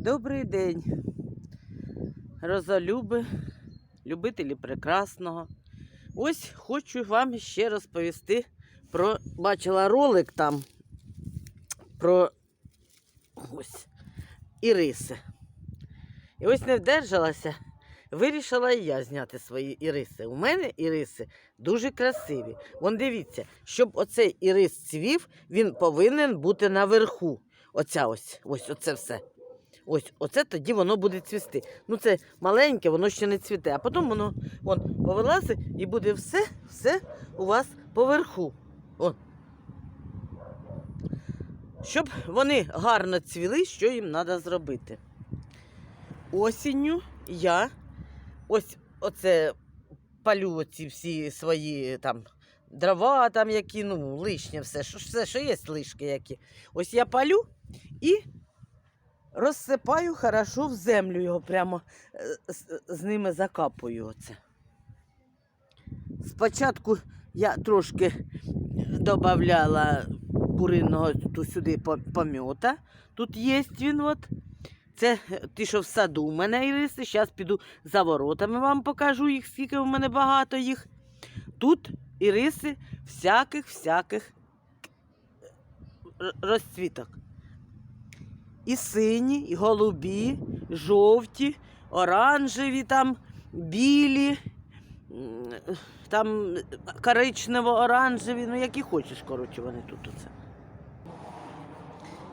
Добрий день, розолюби, любителі прекрасного. Ось хочу вам ще розповісти про бачила ролик там про ось іриси. І ось не вдержалася, вирішила і я зняти свої іриси. У мене іриси дуже красиві. Вон дивіться, щоб оцей ірис цвів, він повинен бути наверху. Оця ось, ось оце все. Ось, оце тоді воно буде цвісти. Ну, це маленьке, воно ще не цвіте, а потім воно вон, повилазить і буде все, все у вас поверху. О. Щоб вони гарно цвіли, що їм треба зробити. Осінню я ось оце палю оці всі свої там дрова, там які, ну, лишнє все, все, що є лишки які. Ось я палю і розсипаю хорошо в землю його, прямо е, з, з ними закапую оце. Спочатку я трошки додавала куриного сюди по- Тут є він. От. Це е, ті, що в саду у мене іриси. Зараз піду за воротами вам покажу їх, скільки в мене багато їх. Тут іриси всяких-всяких розцвіток. І сині, і голубі, жовті, оранжеві, там, білі, там коричнево-оранжеві, ну які хочеш, коротше, вони тут оце.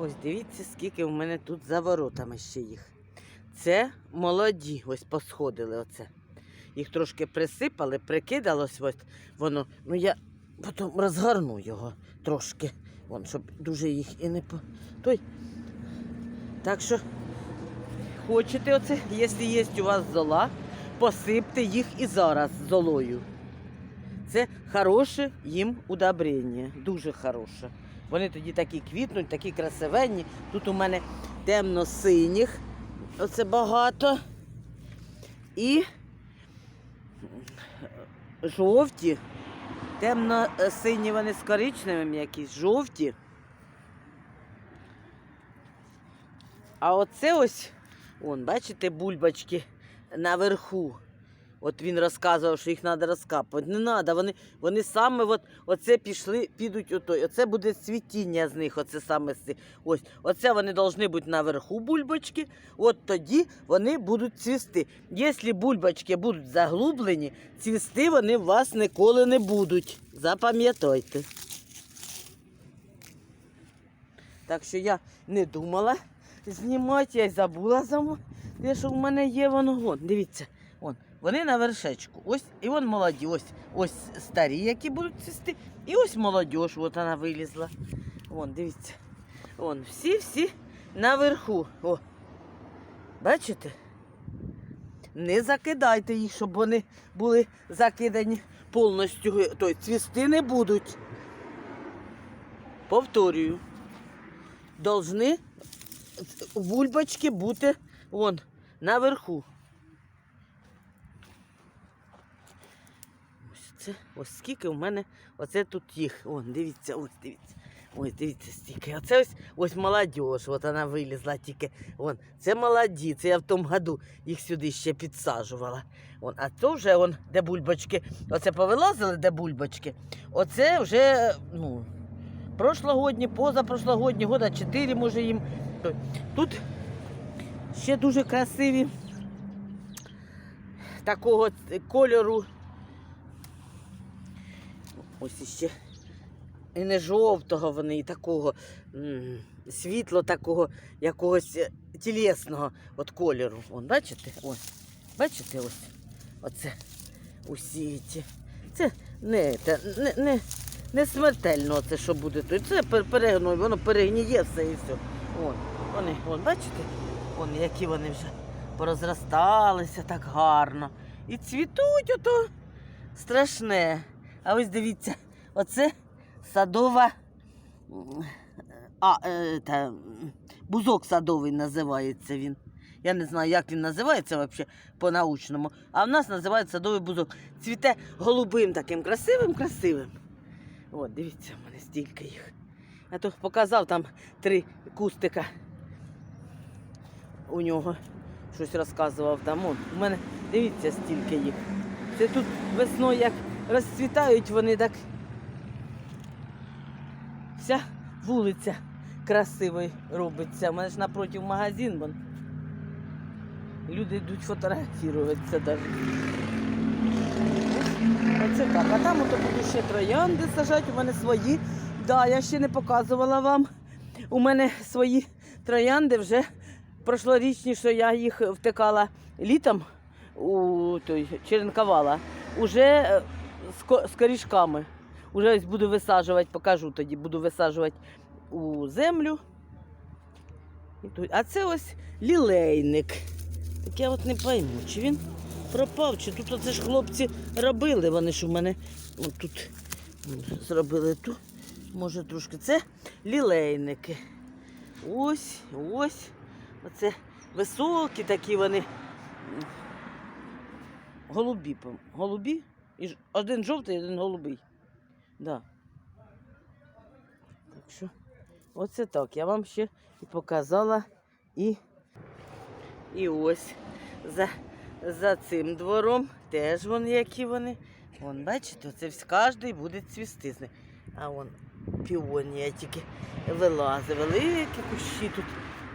Ось дивіться, скільки в мене тут за воротами ще їх. Це молоді, ось посходили оце. Їх трошки присипали, прикидалось ось воно. Ну я потім розгорну його трошки, вон, щоб дуже їх і не по. Той. Так що хочете оце, якщо є у вас зола, посипте їх і зараз золою. Це хороше їм удобрення, дуже хороше. Вони тоді такі квітнуть, такі красивенні. Тут у мене темно-синіх, оце багато. І жовті, темно-сині вони з коричневим якісь, жовті. А оце ось, он, бачите, бульбочки наверху. От він розказував, що їх треба розкапувати. Не треба, вони, вони саме от, оце пішли, підуть отой. Оце буде цвітіння з них, оце саме. Ось, оце вони повинні бути наверху бульбочки, от тоді вони будуть цвісти. Якщо бульбочки будуть заглублені, цвісти вони у вас ніколи не будуть. Запам'ятайте. Так що я не думала знімати, я й забула за м- те, що в мене є воно. Вон, дивіться, вон, вони на вершечку. Ось, і вон молоді, ось, ось старі, які будуть цвісти, і ось молодіж, от вона вилізла. Вон, дивіться. Вон, всі-всі наверху. О. Бачите? Не закидайте їх, щоб вони були закидані повністю. Тобто цвісти не будуть. Повторюю. Должны бульбочки бути вон наверху. Ось це, ось скільки в мене оце тут їх. Вон, дивіться, ось дивіться. Ось дивіться стільки. Оце ось ось молодіж, от вона вилізла тільки. Вон, це молоді, це я в тому году їх сюди ще підсаджувала. Вон, а то вже вон, де бульбочки, оце повилазили, де бульбочки. Оце вже, ну, прошлогодні, позапрошлогодні, года 4, може їм. Тут ще дуже красиві такого кольору. Ось іще. І не жовтого вони, і такого світло такого якогось тілесного от кольору. Вон, бачите? Ось. Бачите ось? Оце. Усі ці. Це не, не, не, не смертельно це, що буде тут. Це пер- воно перегніє все і все. Вон, вони, вон, бачите? Вон, які вони вже порозросталися так гарно. І цвітуть ото страшне. А ось дивіться, оце садова. А, е, та, бузок садовий називається він. Я не знаю, як він називається взагалі по-научному. А в нас називається садовий бузок. Цвіте голубим таким красивим, красивим. От, дивіться, в мене стільки їх. Я то показав там три кустика. у нього щось розказував там. От, у мене дивіться, стільки їх. Це тут весною як розцвітають вони так. Вся вулиця красивою робиться. У мене ж напротив магазин. Вон. Люди йдуть фотографуватися навіть. Оце так. А там ото буду ще троянди сажати, у мене свої. Да, я ще не показувала вам. У мене свої троянди вже прошлорічні, що я їх втикала літом у той черенкувала. Уже е, з корішками. Уже ось буду висаджувати, покажу тоді, буду висаджувати у землю. А це ось лілейник. Так я от не пойму, чи він пропав, чи тут оце ж хлопці робили. Вони ж у мене от тут зробили ту. Може трошки. Це лілейники. Ось, ось. Оце високі такі вони. Голубі. Голубі. І один жовтий, один голубий. Да. Так що, оце так. Я вам ще і показала і. І ось за, за цим двором теж вон які вони. Вон, бачите, це кожен буде цвісти. А вон піонія тільки вилазить. Великі кущі тут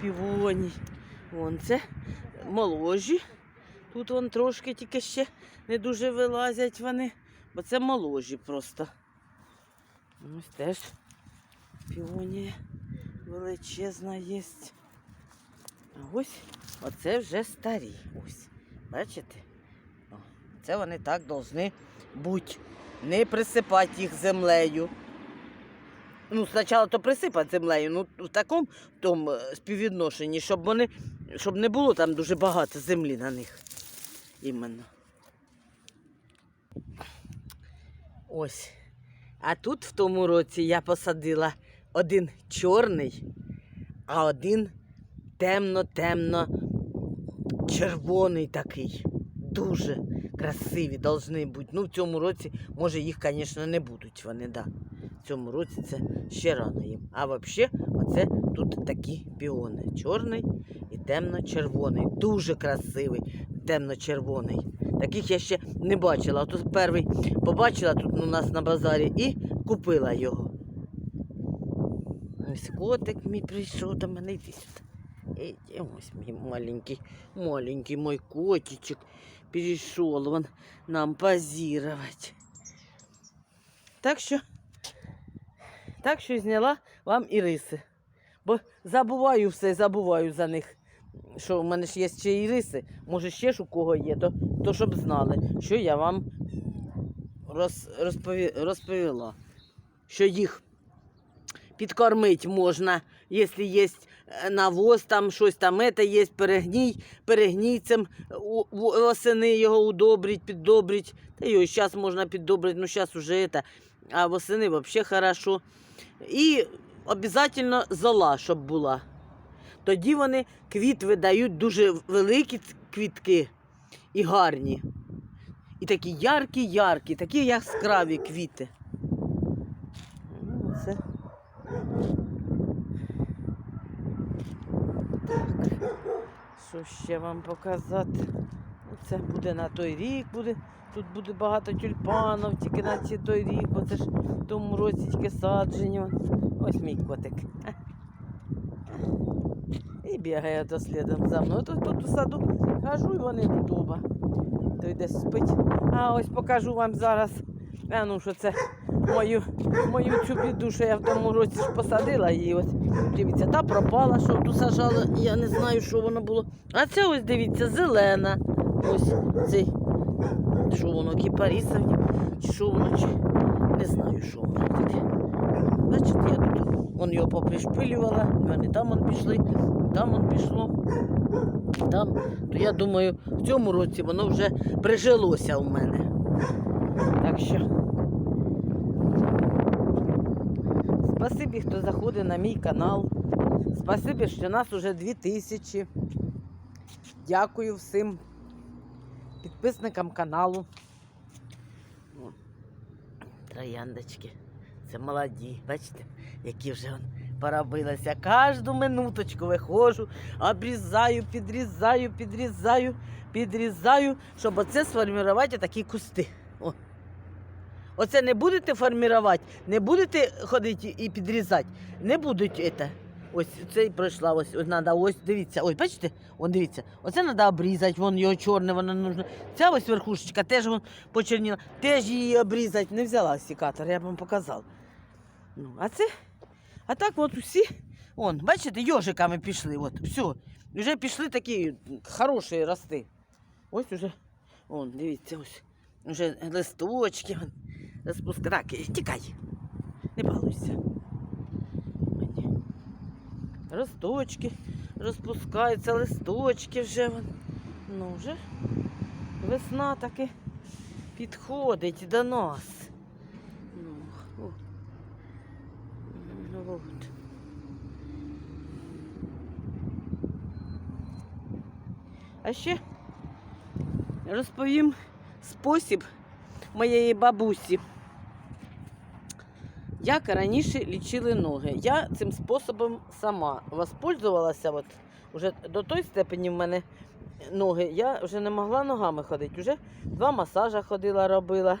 півоній. Вон це моложі. Тут вон трошки тільки ще не дуже вилазять вони, бо це моложі просто. Ось теж піонія величезна є. А ось оце вже старі. Ось. Бачите? Це вони так повинні бути. Не присипати їх землею. Ну, спочатку то присипати землею, ну в такому тому е, співвідношенні, щоб вони, щоб не було там дуже багато землі на них. Іменно. Ось. А тут в тому році я посадила один чорний, а один темно-темно червоний такий. Дуже красиві должны бути. Ну, в цьому році, може, їх, звісно, не будуть вони, да. Цьому році це ще рано їм. А взагалі, оце тут такі піони. Чорний і темно-червоний. Дуже красивий, темно-червоний. Таких я ще не бачила. Ото перший побачила тут у нас на базарі і купила його. Ось котик мій прийшов до мене. Іди сюди. Иди, ось мій маленький, маленький мой котичек перейшов он нам позировать. Так що, так що зняла вам і риси. Бо забуваю все, забуваю за них. Що в мене ж є ще і риси, може ще ж у кого є, то, то щоб знали, що я вам роз, розпові, розповіла. Що їх підкормити можна, якщо є е, навоз, там щось там це є, перегній, перегнійцем восени його удобрить, піддобрить. Та його зараз можна піддобрити, ну зараз уже це, а восени взагалі хорошо. І обов'язково зола, щоб була. Тоді вони квіт видають дуже великі квітки і гарні. І такі яркі-яркі, такі яскраві квіти. Це Так, що ще вам показати? Це буде на той рік, буде. Тут буде багато тюльпанів, тільки на ці той рік, бо це ж в тому році тільки саджені. Ось мій котик. І бігає то слідом за мною. Тут, тут у саду хожу, і вони тут оба. Той десь спить. А ось покажу вам зараз. А ну що це мою, мою цю біду, що я в тому році ж посадила її. Ось дивіться, та пропала, що ту сажала, я не знаю, що воно було. А це ось дивіться, зелена. Ось цей. Що воно, кіпарісовні, чи що воно, чи не знаю, що воно таке. Бачите, я тут вон його попришпилювала, вони там он пішли, там он пішло. Там, то я думаю, в цьому році воно вже прижилося у мене. Так що. Спасибі, хто заходить на мій канал. Спасибі, що нас уже 2000. Дякую всім підписникам каналу. Трояндочки. Це молоді. Бачите, які вже он поробилася. Кожну минуточку виходжу, обрізаю, підрізаю, підрізаю, підрізаю, щоб оце сформувати такі кусти. О. Оце не будете формувати, не будете ходити і підрізати, не будуть це. Ось це і пройшла, ось, ось надо, ось дивіться, ось бачите, вон дивіться, оце треба обрізати, вон його чорне, воно нужно. Ця ось верхушечка теж вон почерніла, теж її обрізати. Не взяла секатор, я б вам показав. Ну, а це, а так от усі, вон, бачите, йожиками пішли, от, все. Вже пішли такі хороші рости. Ось уже, вон, дивіться, ось, вже листочки, вон. Так, тікай, не балуйся. Росточки розпускаються, листочки вже. вон. Ну, вже весна таки підходить до нас. Ну. Ну, от. А ще розповім спосіб моєї бабусі. Як раніше лічили ноги. Я цим способом сама воспользувалася. От, уже до той степені в мене ноги. Я вже не могла ногами ходити. Уже два масажа ходила, робила.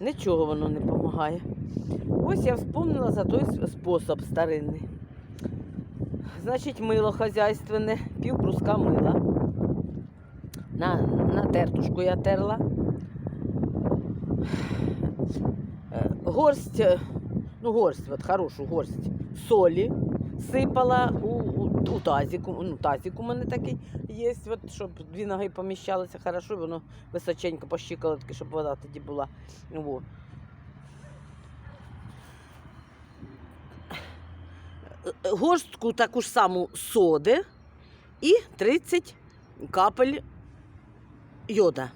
Нічого воно не допомагає. Ось я вспомнила за той спосіб старинний. Значить, мило хазяйственне, пів бруска мила. На, на тертушку я терла. Е, Горсть, ну горсть, от хорошу горсть солі сипала у, у, у тазику. Ну, тазик у мене такий є, от, щоб дві ноги поміщалися хорошо, воно височенько по щиколотки, щоб вода тоді була. Во. Горстку таку ж саму соди і 30 капель йода.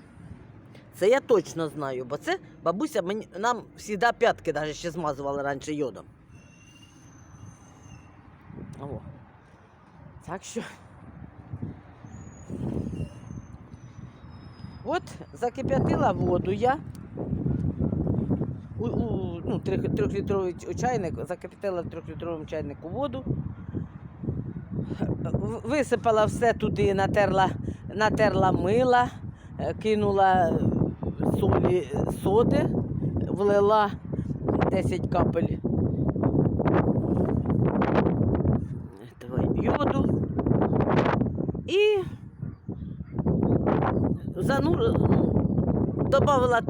Це я точно знаю, бо це бабуся мені, нам завжди п'ятки навіть ще змазувала раніше йодом. О. Так що. От закип'ятила воду я. У, у, ну, трьох- трьохлітровий чайник, закип'ятила в трьохлітровому чайнику воду. Висипала все туди, натерла, натерла мила, е, кинула солі соди, влила 10 капель йоду і занур, ну, добавила,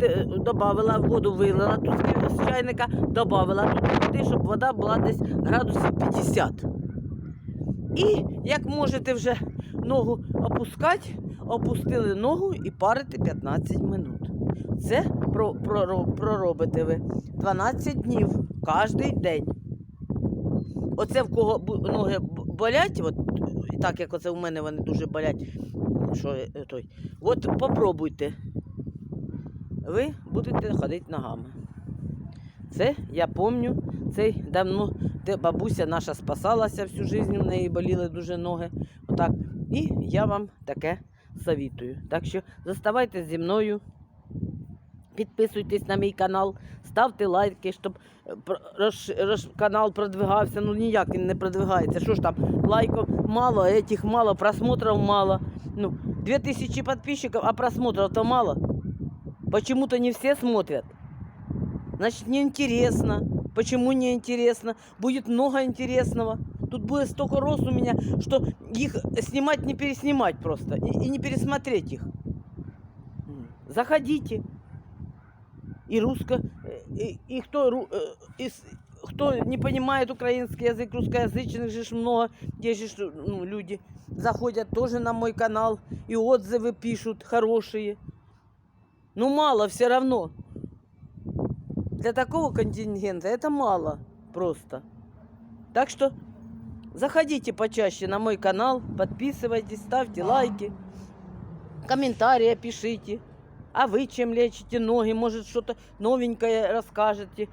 добавила воду, вилила тут з- чайника, добавила туди води, щоб вода була десь градусів 50. І як можете вже ногу опускати, опустили ногу і парите 15 минут. Це про, про, проробите ви 12 днів кожен день. Оце в кого ноги болять, от, так як оце у мене вони дуже болять. Що, е, той. От попробуйте. Ви будете ходити ногами. Це я пам'ятаю, це давно, де бабуся наша спасалася всю життя, в неї боліли дуже ноги. Отак. І я вам таке совітую. Так що заставайтесь зі мною, підписуйтесь на мій канал, ставте лайки, щоб е, роз, роз, канал продвигався. Ну ніяк він не продвигається. Що ж там, лайків мало, этих мало, просмотрів мало. Ну, 2000 подписчиков, а просмотров-то мало. Почему-то не все смотрят. Значит, неинтересно. Почему неинтересно? Будет много интересного. Тут будет столько роз у меня, что их снимать не переснимать просто. И, и не пересмотреть их. Заходите. И русско... э, И, и кто, э, из- кто не понимает украинский язык, русскоязычных же много, где же ну, люди заходят тоже на мой канал и отзывы пишут хорошие. Ну, мало все равно. Для такого контингента это мало просто. Так что заходите почаще на мой канал, подписывайтесь, ставьте лайки, комментарии пишите. А вы чем лечите ноги? Может, что-то новенькое расскажете?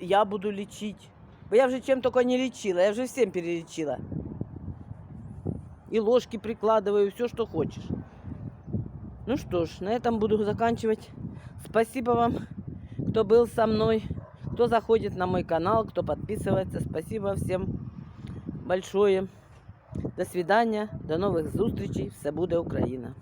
Я буду лечить. Я уже чем только не лечила, я уже всем перелечила. И ложки прикладываю, все, что хочешь. Ну что ж, на этом буду заканчивать. Спасибо вам, кто был со мной, кто заходит на мой канал, кто подписывается. Спасибо всем. большое. До свидання, до нових зустрічей. Все буде Україна.